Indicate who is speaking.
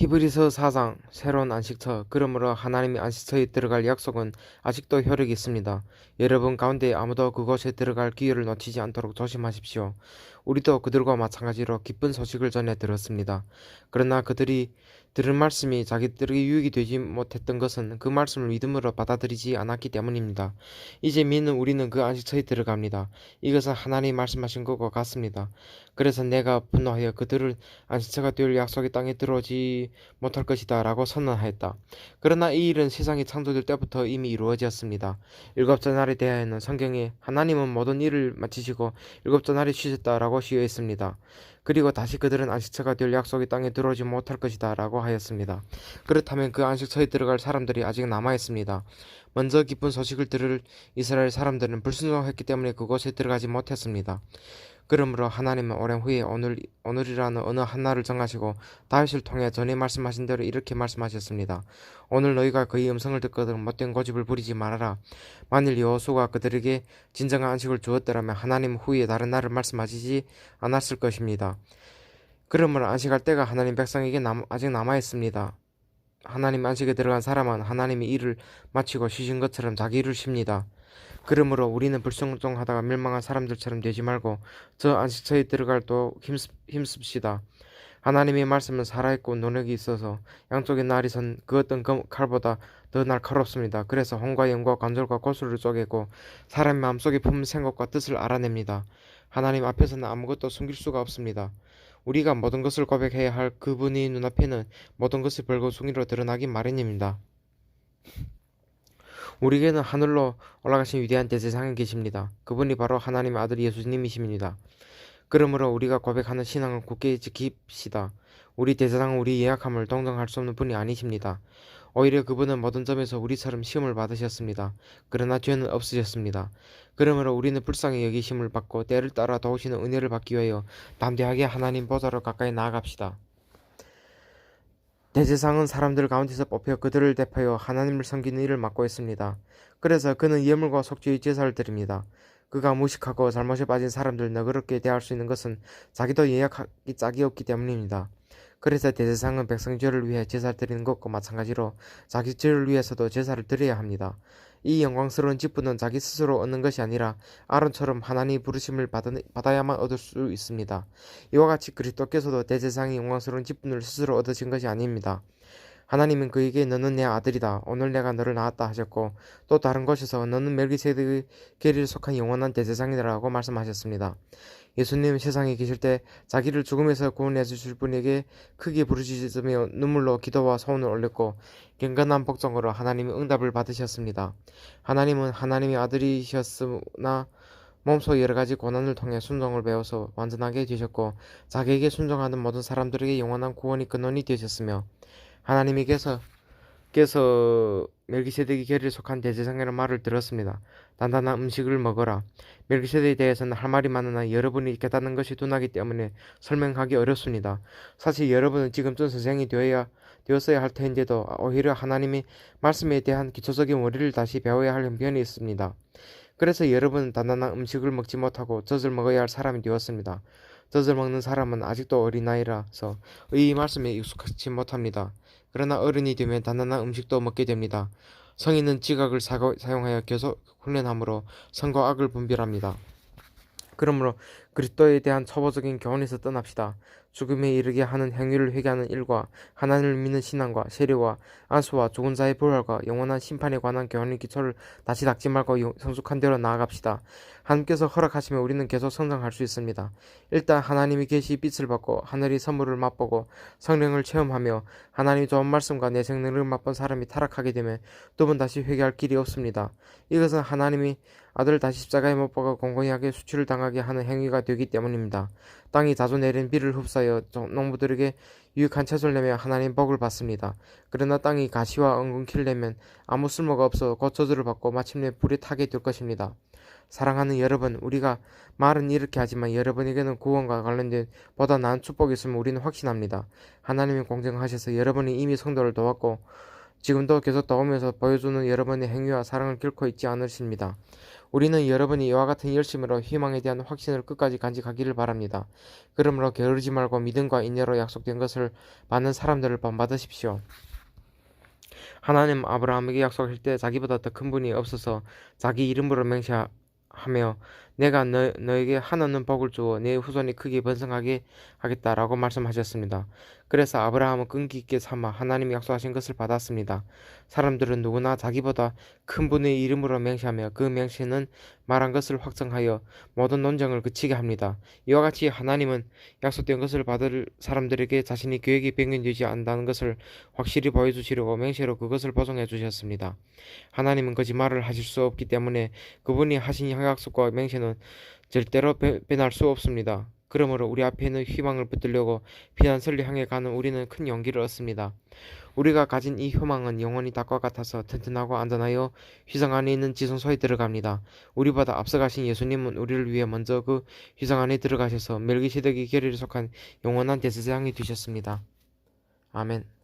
Speaker 1: 히브리서 4장 새로운 안식처 그러므로 하나님이 안식처에 들어갈 약속은 아직도 효력이 있습니다. 여러분 가운데 아무도 그곳에 들어갈 기회를 놓치지 않도록 조심하십시오. 우리도 그들과 마찬가지로 기쁜 소식을 전해 들었습니다. 그러나 그들이 들은 말씀이 자기들에게 유익이 되지 못했던 것은 그 말씀을 믿음으로 받아들이지 않았기 때문입니다. 이제 믿는 우리는 그 안식처에 들어갑니다. 이것은 하나님이 말씀하신 것과 같습니다. 그래서 내가 분노하여 그들을 안식처가 될 약속의 땅에 들어오지 못할 것이다 라고 선언하였다. 그러나 이 일은 세상이 창조될 때부터 이미 이루어졌습니다. 일곱째 날에 대하여는 성경에 하나님은 모든 일을 마치시고 일곱째 날에 쉬셨다 라고 쓰여 있습니다. 그리고 다시 그들은 안식처가 될 약속의 땅에 들어오지 못할 것이다 라고 하였습니다. 그렇다면 그 안식처에 들어갈 사람들이 아직 남아 있습니다. 먼저 기쁜 소식을 들을 이스라엘 사람들은 불순종했기 때문에 그곳에 들어가지 못했습니다. 그러므로 하나님은 오랜 후에 오늘, 오늘이라는 어느 한 날을 정하시고 다윗을 통해 전에 말씀하신 대로 이렇게 말씀하셨습니다. 오늘 너희가 그의 음성을 듣거든 못된 고집을 부리지 말아라. 만일 여호수가 그들에게 진정한 안식을 주었더라면 하나님 후에 다른 날을 말씀하시지 않았을 것입니다. 그러므로 안식할 때가 하나님 백성에게 남, 아직 남아 있습니다. 하나님 안식에 들어간 사람은 하나님이 일을 마치고 쉬신 것처럼 자기 일을 쉽니다. 그러므로 우리는 불순종하다가 멸망한 사람들처럼 되지 말고 저 안식처에 들어갈 또 힘씁, 힘씁시다. 하나님의 말씀은 살아있고 능력이 있어서 양쪽에 날이 선 그 어떤 검- 칼보다 더 날카롭습니다. 그래서 혼과 영과 관절과 고수를 쪼개고 사람의 마음속에 품은 생각과 뜻을 알아냅니다. 하나님 앞에서는 아무것도 숨길 수가 없습니다. 우리가 모든 것을 고백해야 할 그분의 눈앞에는 모든 것이 벌거숭이로 드러나기 마련입니다. 우리에게는 하늘로 올라가신 위대한 대제사장이 계십니다. 그분이 바로 하나님의 아들 예수님이십니다. 그러므로 우리가 고백하는 신앙을 굳게 지킵시다. 우리 대제사장은 우리 예약함을 동정할 수 없는 분이 아니십니다. 오히려 그분은 모든 점에서 우리처럼 시험을 받으셨습니다. 그러나 죄는 없으셨습니다. 그러므로 우리는 불쌍히 여기심을 받고 때를 따라 도우시는 은혜를 받기 위하여 담대하게 하나님 보좌로 가까이 나아갑시다. 대제상은 사람들 가운데서 뽑혀 그들을 대표하여 하나님을 섬기는 일을 맡고 있습니다. 그래서 그는 예물과 속죄의 제사를 드립니다. 그가 무식하고 잘못에 빠진 사람들 너그럽게 대할 수 있는 것은 자기도 예약하기 짝이 없기 때문입니다. 그래서 대제상은 백성 죄를 위해 제사를 드리는 것과 마찬가지로 자기 죄를 위해서도 제사를 드려야 합니다. 이 영광스러운 직분은 자기 스스로 얻는 것이 아니라 아론처럼 하나님의 부르심을 받아야만 얻을 수 있습니다. 이와 같이 그리스도께서도 대제상의 영광스러운 직분을 스스로 얻으신 것이 아닙니다. 하나님은 그에게 너는 내 아들이다. 오늘 내가 너를 낳았다 하셨고 또 다른 곳에서 너는 멜기세덱의 계리에 속한 영원한 대제상이라고 말씀하셨습니다. 예수님 세상에 계실 때 자기를 죽음에서 구원해 주실 분에게 크게 부르짖으며 눈물로 기도와 소원을 올렸고 경건한 복종으로 하나님의 응답을 받으셨습니다. 하나님은 하나님의 아들이셨으나 몸소 여러 가지 고난을 통해 순종을 배워서 완전하게 되셨고 자기에게 순종하는 모든 사람들에게 영원한 구원이 근원이 되셨으며 하나님께서 께서 멜기세덱의 계리에 속한 대제사장이라는 말을 들었습니다. 단단한 음식을 먹어라. 멜기세덱에 대해서는 할 말이 많으나 여러분이 깨닫는 것이 둔하기 때문에 설명하기 어렵습니다. 사실 여러분은 지금쯤 선생이 되어야 되었어야 할 텐데도 오히려 하나님의 말씀에 대한 기초적인 원리를 다시 배워야 할 형편이 있습니다. 그래서 여러분은 단단한 음식을 먹지 못하고 젖을 먹어야 할 사람이 되었습니다. 젖을 먹는 사람은 아직도 어린아이라서 이 말씀에 익숙하지 못합니다. 그러나 어른이 되면 단단한 음식도 먹게 됩니다. 성인은 지각을 사용하여 계속 훈련함으로 선과 악을 분별합니다. 그러므로 그리스도에 대한 초보적인 교훈에서 떠납시다. 죽음에 이르게 하는 행위를 회개하는 일과 하나님을 믿는 신앙과 세례와 안수와 죽은 자의 부활과 영원한 심판에 관한 교훈의 기초를 다시 닦지 말고 성숙한 대로 나아갑시다. 하나님께서 허락하시면 우리는 계속 성장할 수 있습니다. 일단 하나님이 계시 빛을 받고 하늘의 선물을 맛보고 성령을 체험하며 하나님의 좋은 말씀과 내 생명을 맛본 사람이 타락하게 되면 두 번 다시 회개할 길이 없습니다. 이것은 하나님이 아들을 다시 십자가에 못 박아 공공하게 수치를 당하게 하는 행위가 되기 때문입니다. 땅이 자주 내린 비를 흡사하여 농부들에게 유익한 채소를 내며 하나님 복을 받습니다. 그러나 땅이 가시와 엉겅퀴를 내면 아무 쓸모가 없어 곧 저주를 받고 마침내 불에 타게 될 것입니다. 사랑하는 여러분, 우리가 말은 이렇게 하지만 여러분에게는 구원과 관련된 보다 나은 축복이 있음을 우리는 확신합니다. 하나님이 공정하셔서 여러분이 이미 성도를 도왔고 지금도 계속 도우면서 보여주는 여러분의 행위와 사랑을 결코 잊지 않으십니다. 우리는 여러분이 이와 같은 열심으로 희망에 대한 확신을 끝까지 간직하기를 바랍니다. 그러므로 게으르지 말고 믿음과 인내로 약속된 것을 받는 사람들을 본받으십시오. 하나님 아브라함에게 약속하실 때 자기보다 더 큰 분이 없어서 자기 이름으로 맹세하 며 내가 너, 너에게 한없는 복을 주어 내 후손이 크게 번성하게 하겠다라고 말씀하셨습니다. 그래서 아브라함은 끈기 있게 삼아 하나님이 약속하신 것을 받았습니다. 사람들은 누구나 자기보다 큰 분의 이름으로 맹세하며 그 맹세는 말한 것을 확정하여 모든 논쟁을 그치게 합니다. 이와 같이 하나님은 약속된 것을 받을 사람들에게 자신이 계획이 변경되지 않는다는 것을 확실히 보여주시려고 맹세로 그것을 보증해 주셨습니다. 하나님은 거짓말을 하실 수 없기 때문에 그분이 하신 약속과 맹세는 절대로 변할 수 없습니다. 그러므로 우리 앞에 있는 희망을 붙들려고 피난설리 향해 가는 우리는 큰 용기를 얻습니다. 우리가 가진 이 희망은 영원히 닭과 같아서 튼튼하고 안전하여 휘성 안에 있는 지성 소에 들어갑니다. 우리보다 앞서가신 예수님은 우리를 위해 먼저 그 휘성 안에 들어가셔서 멜기세덱의 계리에 속한 영원한 대제사장이 되셨습니다. 아멘.